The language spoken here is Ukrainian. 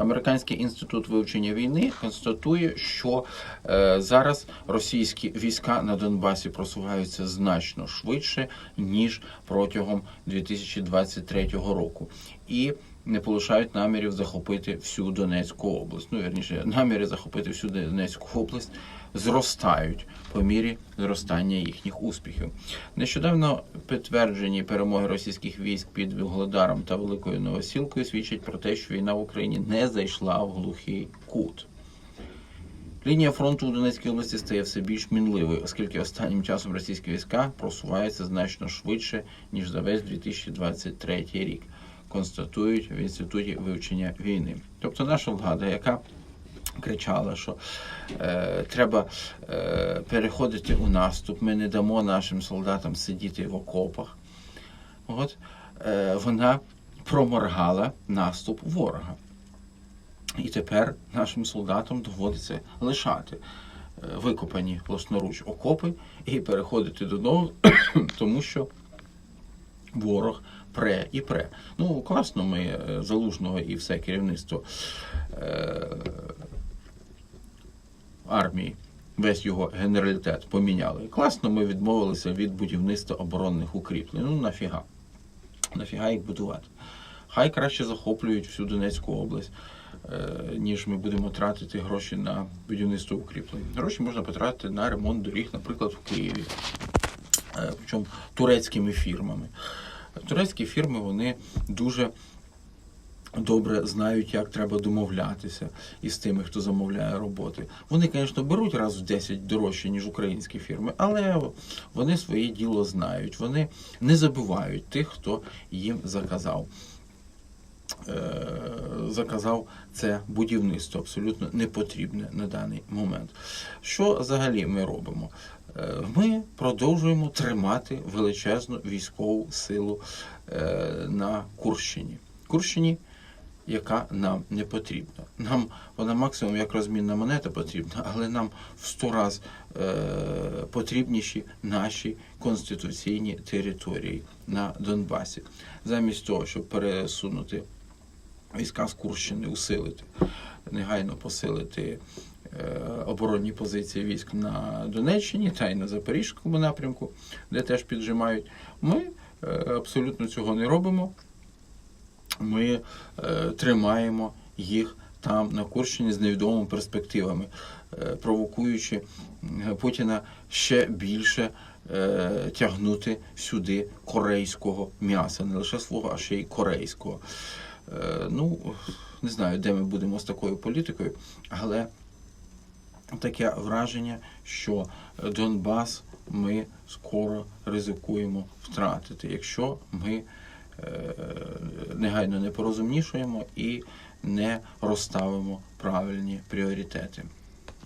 Американський інститут вивчення війни констатує, що е, зараз російські війська на Донбасі просуваються значно швидше ніж протягом 2023 року, і не полишають намірів захопити всю Донецьку область. Ну вірніше, наміри захопити всю Донецьку область зростають по мірі зростання їхніх успіхів. Нещодавно підтверджені перемоги російських військ під Вугледаром та Великою Новосілкою свідчать про те, що війна в Україні не зайшла в глухий кут. Лінія фронту у Донецькій області стає все більш мінливою, оскільки останнім часом російські війська просуваються значно швидше, ніж за весь 2023 рік, констатують в інституті вивчення війни. Тобто наша влада, яка кричала, що е, треба е, переходити у наступ, ми не дамо нашим солдатам сидіти в окопах. От, е, вона проморгала наступ ворога. І тепер нашим солдатам доводиться лишати е, викопані власноруч окопи і переходити до нових, тому що ворог пре і пре. Ну, класно, ми е, залужного і все керівництво е, армії, весь його генералітет поміняли. Класно, ми відмовилися від будівництва оборонних укріплень. Ну, нафіга? Нафіга їх будувати? Хай краще захоплюють всю Донецьку область, е, ніж ми будемо тратити гроші на будівництво укріплень. Гроші можна потратити на ремонт доріг, наприклад, в Києві, Е, причому турецькими фірмами. Турецькі фірми вони дуже добре знають, як треба домовлятися із тими, хто замовляє роботи. Вони, звісно, беруть раз в 10 дорожче, ніж українські фірми, але вони своє діло знають. Вони не забувають тих, хто їм заказав. Е, Заказав це будівництво абсолютно не потрібне на даний момент. Що взагалі ми робимо? Е, Ми продовжуємо тримати величезну військову силу е, на Курщині. Курщині, яка нам не потрібна. Нам вона максимум як розмінна монета потрібна, але нам в сто раз е, потрібніші наші конституційні території на Донбасі. Замість того, щоб пересунути війська з Курщини, усилити, негайно посилити оборонні позиції військ на Донеччині та й на Запорізькому напрямку, де теж піджимають. Ми е, абсолютно цього не робимо. Ми е, тримаємо їх там на Курщині з невідомими перспективами, е, провокуючи е, Путіна ще більше е, тягнути сюди корейського м'яса, не лише свого, а ще й корейського. Е, ну, не знаю, де ми будемо з такою політикою, але таке враження, що Донбас ми скоро ризикуємо втратити, якщо ми е, негайно не порозумнішуємо і не розставимо правильні пріоритети.